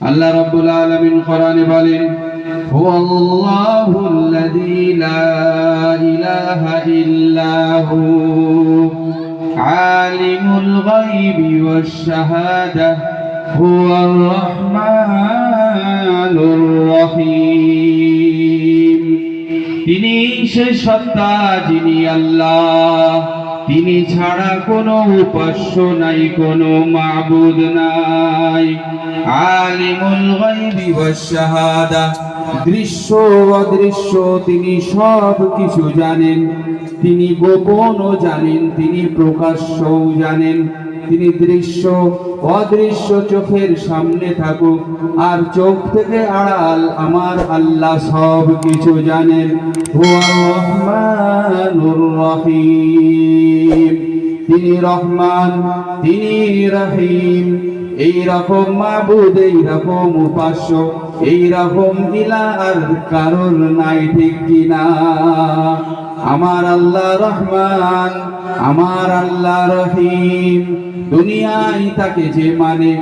আল্লাহ রাব্বুল আলামিন কোরআনে বলেন হুয়াল্লাহুল্লাযী লা ইলাহা ইল্লা হু আলিমুল গায়বি ওয়াশ শাহাদা হুয়ার রহমানুর রহিম। তিনি সে সত্তা যিনি আল্লাহ। তিনি ছাড়া কোনো উপাস্য নাই, কোনো মাবুদ নাই। আলিমুল গায়বি ওয়াস শাহাদা দৃশ্য অদৃশ্য তিনি সব কিছু জানেন। তিনি গোপনও জানেন, তিনি প্রকাশ্যও জানেন। তিনি দৃশ্য, অদৃশ্য চোখের সামনে থাকুক, আর চোখ থেকে আড়াল আমার আল্লাহ সব কিছু জানেন রহিম। তিনি রহমান, তিনি রহিম। এই রকম মাবুদ, এই রকম উপাস্য, এই রকম ইলা আর কারোর নাই ঠিক কিনা। আমার আল্লাহ রহমান, আমার আল্লাহ রহিম। দুনিয়ায় তাকে যে মানে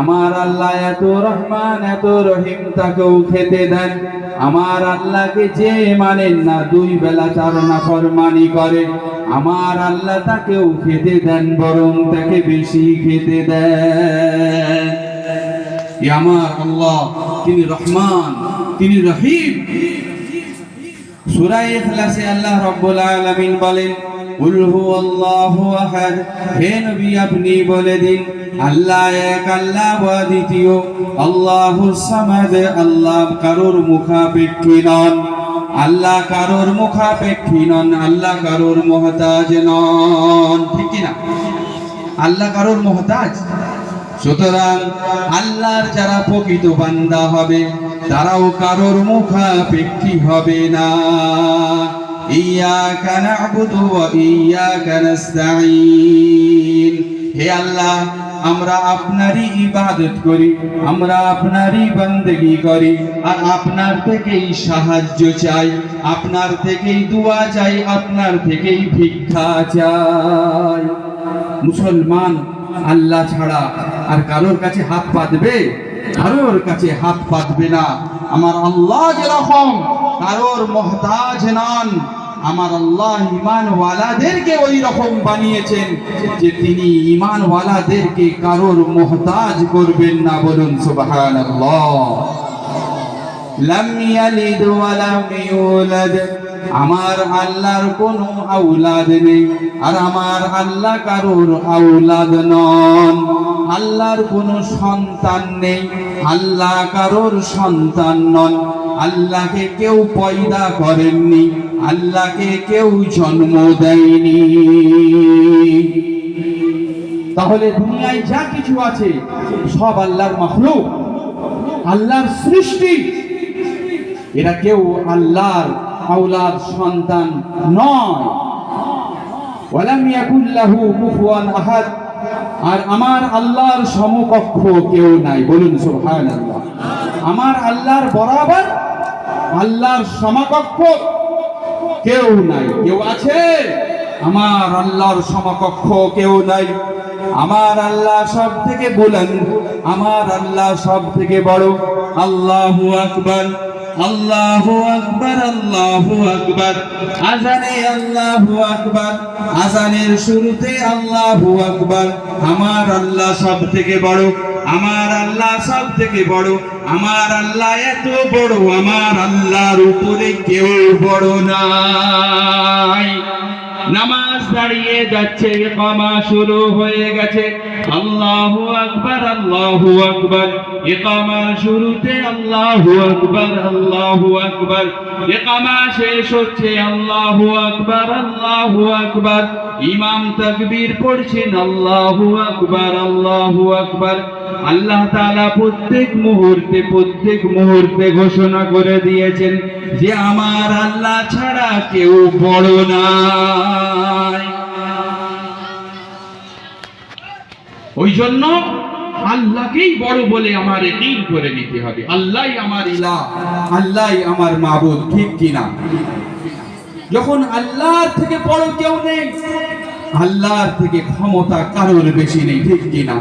আমার আল্লাহ এত রহমান, এত রহিম, তাকেও খেতে দেন। আমার আল্লাহকে যে মানেন না, দুই বেলা চারণা ফরমানি করে। আমার আল্লাহ তাকেও খেতে দেন, বরং তাকে বেশি খেতে দেন। আমার আল্লাহ, তিনি রহমান, তিনি রহিম। সুরাই ইখলাসে আল্লাহ রাব্বুল আলামিন বলেন আপনি বলে দিন, আল্লাহ এক, আল্লাহ আল্লাহ কারোর নন। আল্লাহ কারোর মুখাপেক্ষী নন, আল্লাহ মহতাজ নন। না আল্লাহ কারোর মহতাজ? সুতরাং আল্লাহর যারা প্রকৃত বান্দা হবে, তারাও কারোর মুখাপেক্ষী হবে না। না'বুদু ওয়া ইয়াকা নাস্তাঈন। হে আল্লাহ, আমরা আপনারই ইবাদত করি, আমরা আপনারই বন্দেগি করি, আর আপনার থেকেই সাহায্য চাই, আপনার থেকেই দোয়া চাই, আপনার থেকেই ভিক্ষা চাই। মুসলমান, আল্লাহ ছাড়া আর কারোর কাছে হাত পাতবে? কারোর কাছে হাত পাতবে না। আমার আল্লাহ যেরকম, কারোর মহতাজ নন। আমার আল্লাহ ইমানওয়ালাদেরকে ওই রকম বানিয়েছেন যে তিনি ইমানওয়ালাদেরকে কারোর মোহতাজ করবেন না বলুন সুবহানাল্লাহ। লাম ইয়ালিদ ওয়া লাম ইউলাদ আমার আল্লাহর কোনো আউলাদ নেই, আর আমার আল্লাহ কারোর আউলাদ নন। আল্লাহর কোনো সন্তান নেই, আল্লাহ কারোর সন্তান নন। আল্লাহকে কেউ পয়দা করেননি, আল্লাহকে কেউ জন্ম দেয়নি। তাহলে দুনিয়ায় যা কিছু আছে, সব আল্লাহর মখলুক, আল্লাহর সৃষ্টি। এরা কেউ আল্লাহর আওলাদ সন্তান নয়। আহাদ। আর আমার আল্লাহর সমকক্ষ কেউ নাই। বলুন সুবহানাল্লাহ। আমার আল্লাহর বরাবর আল্লাহর সমকক্ষ কেউ নাই। কেউ আছে? আমার আল্লাহর সমকক্ষ কেউ নাই। আমার আল্লাহ সব থেকে বলেন আমার আল্লাহ সব থেকে বড়। আল্লাহু আকবার। আল্লাহু আকবার আল্লাহু আকবার। আজানে আল্লাহু আকবার। আজানের শুরুতে আল্লাহু আকবার। আমার আল্লাহ সব থেকে বড়, আমার আল্লাহ সব থেকে বড়, আমার আল্লাহ এত বড়, আমার আল্লাহর উপরে কেউ বড় নাই। নামাজ দাঁড়িয়ে যাচ্ছে, ইকামা শুরু হয়ে গেছে। আল্লাহু আকবার আল্লাহু আকবার। ইকামা শুরুতে আল্লাহু আকবার আল্লাহু আকবার। ইকামা শেষ হচ্ছে, আল্লাহু আকবার আল্লাহু আকবার। ইমাম তাকবীর পড়ছেন, আল্লাহু আকবার আল্লাহু আকবার। আল্লাহ তাআলা প্রত্যেক মুহূর্তে প্রত্যেক মুহূর্তে ঘোষণা করে দিয়েছেন যে, আমার আল্লাহ ছাড়া কেউ বড় ওই জন্য আল্লাহকেই বড় বলে আমার একিন করে নিতে হবে। আল্লাহই আমার ইলা আল্লাহই আমার ঠিক কিনা? যখন আল্লাহর থেকে বড় কেউ নেই, আল্লাহর থেকে ক্ষমতা কারোর বেশি নেই, ঠিক কিনা?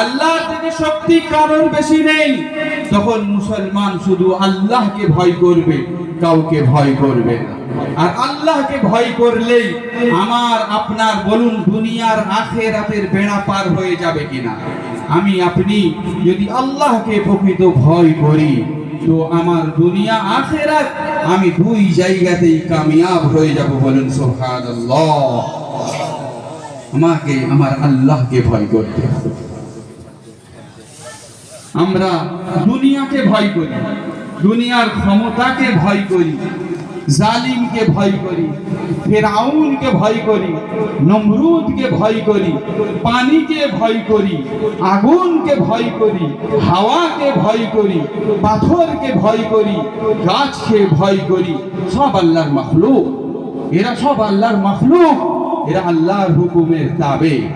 আল্লাহর থেকে শক্তি কারোর বেশি নেই। তখন মুসলমান শুধু আল্লাহকে ভয় করবে, কাউকে ভয় করবে না। আর আল্লাহকে ভয় করলেই আমার, আপনার বলুন, দুনিয়ার আখেরাতের বেড়া পার হয়ে যাবে কিনা? আমি, আপনি যদি আল্লাহকে প্রকৃত ভয় করি, তো আমার দুনিয়া, আখেরাত আমি দুই জায়গাতেই কামিয়াব হয়ে যাব বলুন, সুবহানাল্লাহ। আমাকে, আমার আল্লাহকে ভয় করতে হবে। আমরা দুনিয়াকে ভয় করি, দুনিয়ার ক্ষমতাকে ভয় করি জালিমকে ভয় করি, ফেরাউনকে ভয় করি, নমরুদকে ভয় করি, পানিকে ভয় করি, আগুনকে ভয় করি, হাওয়াকে ভয় করি, পাথরকে ভয় করি, গাছকে ভয় করি, সব আল্লাহর মখলুক। এরা সব আল্লাহর মখলুক। এরা আল্লাহর হুকুমের তাবে।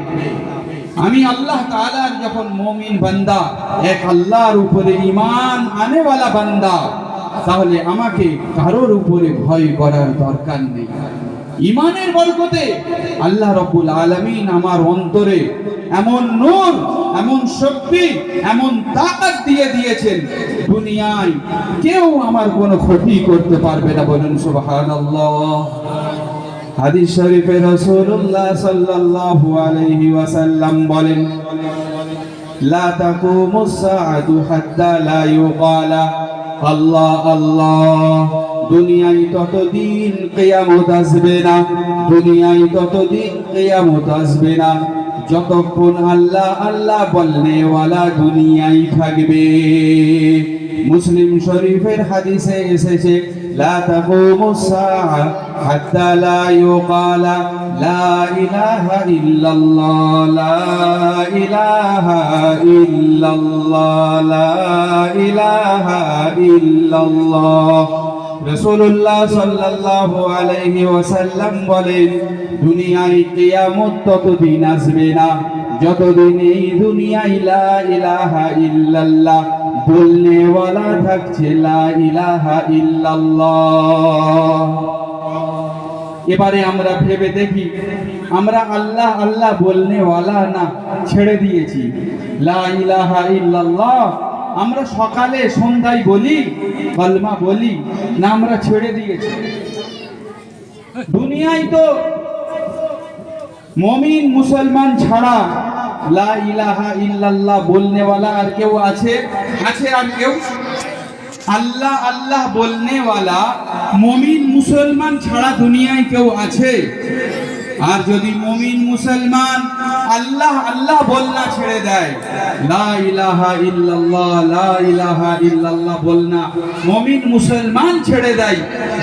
আমি আল্লাহ তাআলার যখন মুমিন বান্দা, এক আল্লাহর উপরে ঈমান আনেওয়ালা বান্দা তাহলে আমাকে কারোর উপরে ভয় করার দরকার নেই। ইমানের বরকতে আল্লাহ রাব্বুল আলামিন আমার অন্তরে এমন নূর, এমন শক্তি, এমন তাকাত দিয়ে দিয়েছেন, দুনিয়ায় কেউ আমার কোনো ক্ষতি করতে পারবে না। বলুন, সুবহানাল্লাহ। হাদিস শরীফে রাসূলুল্লাহ সাল্লাল্লাহু আলাইহি ওয়াসাল্লাম বলেন, লা তাকুমুস সাআতু হাত্তা লা ইউকালা। আল্লাহ আল্লাহ। দুনিয়ায় ততদিন কেয়ামত আসবে না। দুনিয়ায় ততদিন কেয়ামত আসবে না। যতক্ষণ আল্লাহ আল্লাহ বলনেওয়ালা দুনিয়ায় থাকবে। মুসলিম শরীফের হাদিসে এসেছে, লা তাকুমুস সাআ حتى لا يقال لا إله إلا الله لا إله إلا الله لا إله إلا الله রসুল্লাহ সাল্লাল্লাহু আলাইহি ওয়াসাল্লাম বলেন দুনিয়ায় কিয়ামত ততদিন আসবে না যতদিন এই দুনিয়ায় লা ইলাহা ইল্লাল্লাহ বলনে ওয়ালা থাকছে লা ইলাহা ইল্লাল্লাহ এবারে আমরা ভেবে দেখি, আমরা আল্লাহ আল্লাহ বলনে ওয়ালা না, ছেড়ে দিয়েছি। লা ইলাহা ইল্লাল্লাহ, আমরা সকালে সন্ধ্যায় বলি, কলমা বলি, না আমরা ছেড়ে দিয়েছি। দুনিয়ায় তো মমিন, মুসলমান ছাড়া লা ইলাহা ইল্লাল্লাহ বলনেওয়ালা আর কেউ আছে? আছে আর কেউ? আল্লাহ আল্লাহ বলনেওয়ালা মমিন মুসলমান ছাড়া দুনিয়ায় কেউ আছে? আর যদি মমিন মুসলমান আল্লাহ আল্লাহ বলনা ছেড়ে দেয়, লা ইলাহা ইল্লাল্লাহ, লা ইলাহা ইল্লাল্লাহ বলনা, মমিন মুসলমান ছেড়ে দেয়,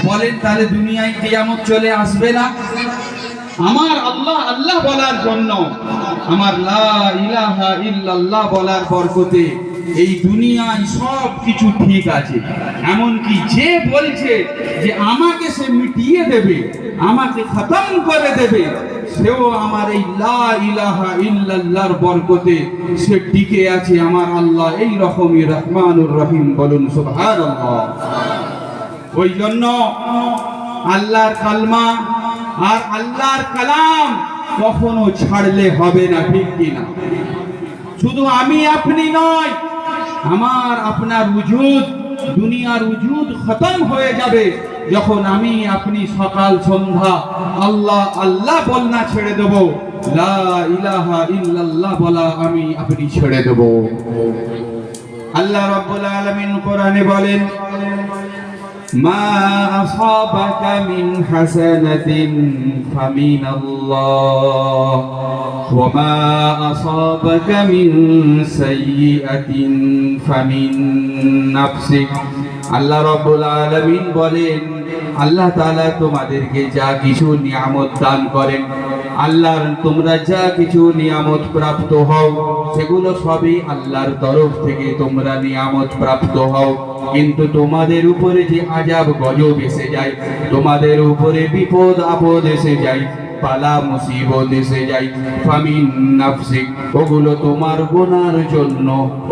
বলেন তাহলে দুনিয়ায় কিয়ামত চলে আসবে না? আমার আল্লাহ আল্লাহ বলার জন্য, আমার লা ইলাহা ইল্লাল্লাহ বলার বরকতে এই দুনিয়ায় সব কিছু ঠিক আছে। এমনকি যে বলছে যে আমাকে সে মিটিয়ে দেবে, আমাকে খতম করে দেবে, সেও আমার এই লা ইলাহা ইল্লাল্লাহর বরকতে সে টিকে আছে আমার আল্লাহ এই রকমই রহমানুর রহিম বলুন সুবহানাল্লাহ। ওই জন্য আল্লাহর কালমা আর আল্লাহর কালাম কখনো ছাড়লে হবে না, ঠিক কিনা? শুধু আমি আপনি নয় আমার আপনার উজুদ, দুনিয়ার উজুদ খতম হয়ে যাবে যখন আমি আপনি সকাল, সন্ধ্যা আল্লাহ আল্লাহ বলনা ছেড়ে দেব। লা ইলাহা ইল্লাল্লাহ বলা আমি আপনি ছেড়ে দেব। আল্লাহ রাব্বুল আলামিন কোরআনে বলেন ما أصابك من حسنة فمن الله وما أصابك من سيئة فمن نفسك আল্লাহ রব্বুল আলামিন বলেন আল্লাহ তাআলা তোমাদেরকে যা কিছু নিয়ামত দান করেন আল্লাহর তোমরা যা কিছু নিয়ামত প্রাপ্ত হও সেগুলো সবই আল্লাহর তরফ থেকে তোমরা নিয়ামত প্রাপ্ত হও কিন্তু তোমাদের উপরে যে আজাব গজব এসে যায়, তোমাদের উপরে বিপদ, আপদ এসে যায় পালা মুসিবত এসে যায়। ফামিন ওগুলো তোমার গুনার জন্য,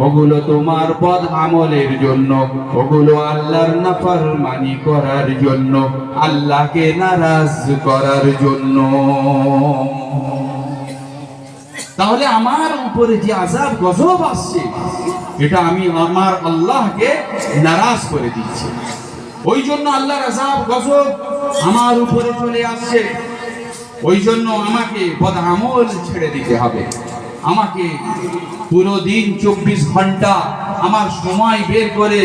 ওগুলো তোমার পদ আমলের জন্য, ওগুলো আল্লাহর নাফরমানি করার জন্য, আল্লাহকে নারাজ করার জন্য। তাহলে আমার উপরে যে আজাব গজব আসছে, এটা আমি আমার আল্লাহকে নারাজ করে দিচ্ছি। ওই জন্য আল্লাহর আজাব গজব আমার উপরে চলে আসছে। ওই জন্য আমাকে বদ আমল ছেড়ে দিতে হবে। আমাকে পুরো দিন চব্বিশ ঘণ্টা আমার সময় বের করে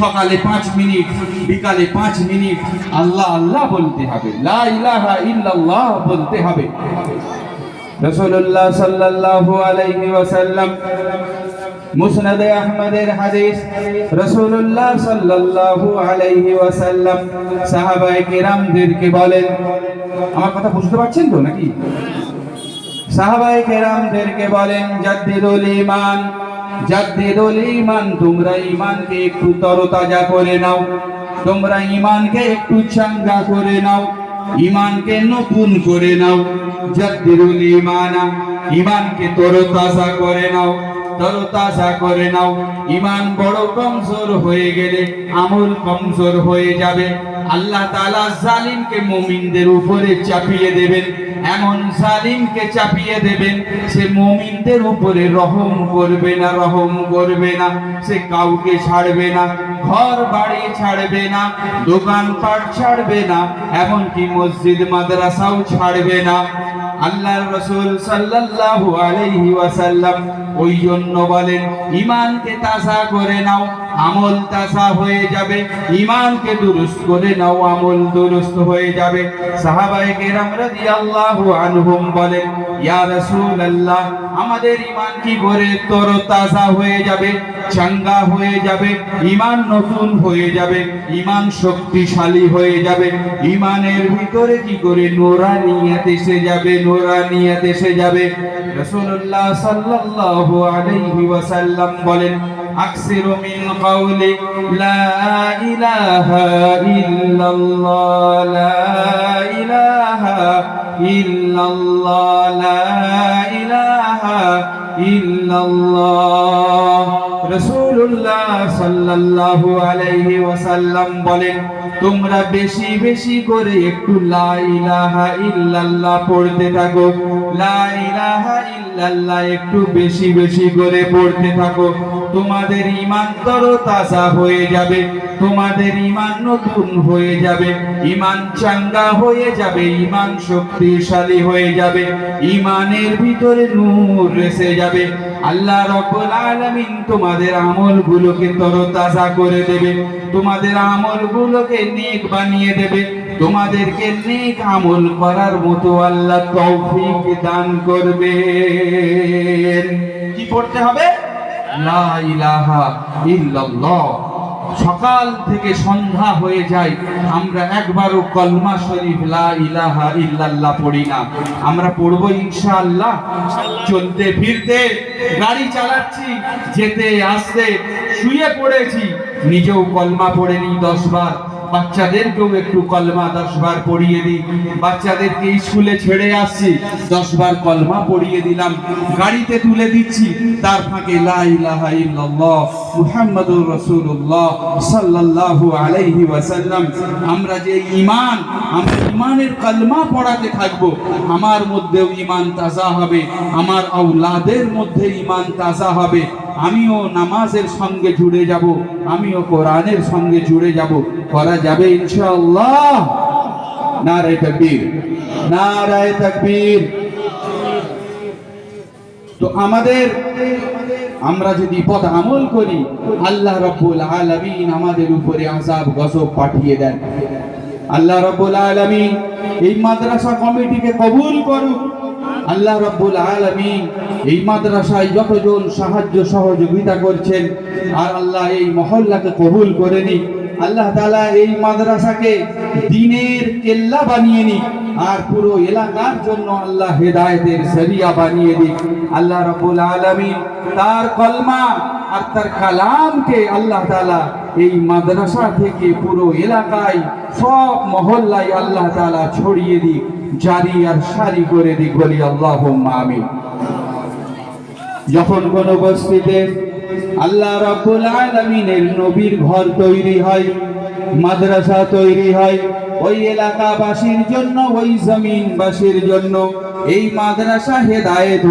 সকালে পাঁচ মিনিট, বিকালে পাঁচ মিনিট আল্লাহ আল্লাহ বলতে হবে। লা ইলাহা ইল্লাল্লাহ বলতে হবে। রসুল্লাহ সাল্লাল্লাহু আলাইহি ওয়াসাল্লাম, মুসনাদে আহমদের হাদিস রসুল্লাহ সাল্লাল্লাহু আলাইহি ওয়াসাল্লাম, সাহাবায়ে কেরামদেরকে বলেন। আমার কথা বুঝতে পারছেন তো নাকি? সাহাবায়ে কেরামদেরকে বলেন, জাদ্দিদুল ঈমান জাদ্দিদুল ঈমান, তোমরা ঈমানকে একটু তরতাজা করে নাও, তোমরা ঈমানকে একটু চাঙ্গা করে নাও। ঈমানকে নতুন করে নাও জাদ্দিদুল ঈমানা ঈমানকে তরতাজা করে নাও, তরতাজা করে নাও। ঈমান বড় কমজোর হয়ে গেলে আমল কমজোর হয়ে যাবে। আল্লাহ তাআলা জালিমকে মুমিনদের উপরে চাপিয়ে দেবেন। এমন জালিমকে চাপিয়ে দেবেন, সে মুমিনদের উপরে রহম করবে না, রহম করবে না, সে কাউকে ছাড়বে না। ঘর বাড়ি ছাড়বে না, দোকানপাট ছাড়বে না, এমনকি মসজিদ, মাদ্রাসাও ছাড়বে না। আল্লাহর রসুল সাল্লাল্লাহু আলাইহি ওয়াসাল্লাম ওই জন্য বলেন ইমানকে তাজা করে নাও আমল তাসা হয়ে যাবে। ইমানকে দুরুস্ত করে নাও, আমল দুরুস্ত হয়ে যাবে। সাহাবায়ে কেরাম রাদিয়াল্লাহু আনহুম বলেন, ইয়া রাসূলুল্লাহ, আমাদের ইমান কি করে তরতাজা হয়ে যাবে, চাঙ্গা হয়ে যাবে ইমান নতুন হয়ে যাবে ইমান শক্তিশালী হয়ে যাবে ইমানের ভিতরে কি করে নোরানিয়াত এসে যাবে নোরানিয়াত এসে যাবে? রাসূলুল্লাহ সাল্লাল্লাহু আলাইহি ওয়াসাল্লাম বলেন আকসির মিন কাউলি লা ইলাহা ইল্লাল্লাহ লা ইলাহা ইল্লাল্লাহ লা ইলাহা ইল্লাল্লাহ রাসূলুল্লাহ সাল্লাল্লাহু আলাইহি ওয়াসাল্লাম বলেন, তোমরা বেশি বেশি করে একটু লা ইলাহা ইল্লাল্লাহ পড়তে থাকো। লা ইলাহা ইল্লাল্লাহ একটু বেশি বেশি করে পড়তে থাকো। তোমাদের ঈমান তরতাজা হয়ে যাবে, তোমাদের ঈমান নতুন হয়ে যাবে, ঈমান চাঙ্গা হয়ে যাবে, ঈমান শক্তিশালী হয়ে যাবে, ঈমানের ভিতরে নূর এসে যাবে। আল্লাহ রব্বুল আলামিন তোমাদের আমলগুলোকে তরতাজা করে দেবে, তোমাদের আমলগুলোকে নেক বানিয়ে দেবে, তোমাদেরকে নেক আমল করার মতো আল্লাহ তৌফিক দান করবেন। কি পড়তে হবে? লা ইলাহা সকাল থেকে সন্ধ্যা হয়ে যায়, আমরা একবারও কলমা শরীফ লা ইলাহা ইল্লাল্লাহ পড়ি না। আমরা পড়ব ইনশাআল্লাহ। চলতে ফিরতে গাড়ি চালাচ্ছি, যেতে আসতে, শুয়ে পড়েছি, নিজেও কলমা পড়েনি দশ বার বাচ্চাদেরকেও একটু কলমা দশ বার পড়িয়ে দিই। বাচ্চাদেরকে স্কুলে ছেড়ে আসছি দশ বার কলমা পড়িয়ে দিলাম। গাড়িতে তুলে দিচ্ছি, তার ফাঁকে মুহাম্মাদুর রাসূলুল্লাহ সাল্লাল্লাহু আলাইহি ওয়াসাল্লাম। আমরা যে ঈমান, আমরা ঈমানের কলমা পড়াতে থাকব, আমার মধ্যেও ঈমান তাজা হবে, আমার আওলাদের মধ্যে ঈমান তাজা হবে। আমিও নামাজের সঙ্গে জুড়ে যাব, আমিও কোরআনের সঙ্গে জুড়ে যাব। করা যাবে ইনশাআল্লাহ? নারায়ে তাকবীর। নারায়ে তাকবীর। তো আমাদের, আমরা যদি পদ আমল করি, আল্লাহ রব্বুল আলামিন আমাদের উপরে আযাব, গজব পাঠিয়ে দেন। আল্লাহ রব্বুল আলামিন এই মাদ্রাসা কমিটিকে কবুল করুক। আল্লাহ রব্বুল আলামিন এই মাদ্রাসায় যতজন সাহায্য সহযোগিতা করছেন আর আল্লাহ এই মহল্লাকে কবুল করে নিক, আল্লাহ তালা এই মাদ্রাসাকে দিনের কেল্লা বানিয়ে নিক আর পুরো এলাকার জন্য আল্লাহ হেদায়েতের জরিয়া বানিয়ে দিক। আল্লাহ রাব্বুল আলামিন তার কলমা আর তার কালামকে আল্লাহ তালা এই মাদ্রাসা থেকে পুরো এলাকায় সব মহল্লায় আল্লাহ তালা ছড়িয়ে দিক। জারি আর সারি করে দিক বলি আল্লাহ আমি যখন কোন বস্তিতে আল্লাহ রাব্বুল আলামিনের নবীর ঘর তৈরি হয়, মাদ্রাসা তৈরি হয়, ওই এলাকাবাসীর জন্য, ওই জমিনবাসীর জন্য, এই মাদ্রাসা হেদায়েত